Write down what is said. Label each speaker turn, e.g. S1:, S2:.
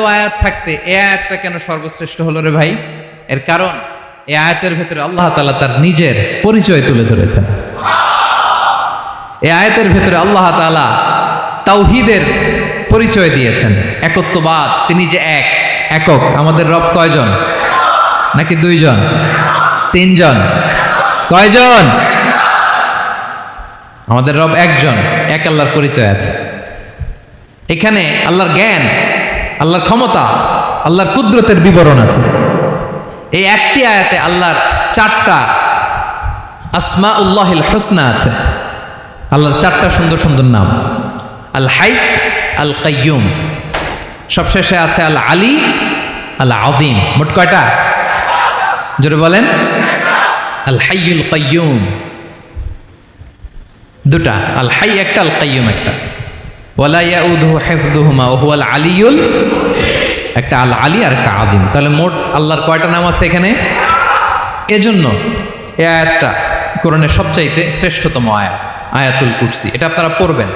S1: তো আয়াত থাকতে এ আয়াতটা কেন সর্বশ্রেষ্ঠ হলো রে ভাই? এর কারণ এই আয়াতের ভেতরে আল্লাহ তাআলা তার নিজের পরিচয় তুলে ধরেছেন। এই আয়াতের ভেতরে আল্লাহ তাআলা তাওহীদের পরিচয় দিয়েছেন। একত্ববাদ, তিনি যে এক, একক, আমাদের রব কয়জন? নাকি দুইজন? তিনজন? কয়জন? আমাদের রব একজন, এক আল্লাহর পরিচয় আছে। এখানে আল্লাহর জ্ঞান আল্লাহর ক্ষমতা, আল্লাহর কুদরতের বিবরণ আছে। এই একটি আয়াতে আল্লাহর চারটা আসমা উল্লাহিল হোসনা আছে। আল্লাহর চারটা সুন্দর সুন্দর নাম। আল হাই, আল কাইয়ুম। সবশেষে আছে আল আলী, আল আদিম মোট কয়টা? জোরে বলেন। আল হাইয়ুল কাইয়ুম। দুটা। আল হাই একটা, আল কাইয়ুম একটা। ওয়ালা ইয়াউদুহু হিফযুহুমা ওয়া হুয়াল আলিয়ুল একটা আল আলী আর একটা আদিম তাহলে মোট আল্লাহর কয়টা নাম আছে এখানে? এজন্য এ আয়াতটা কোরআনের সবচাইতে শ্রেষ্ঠতম আয়াত, আয়াতুল কুরসি এটা আপনারা পড়বেন।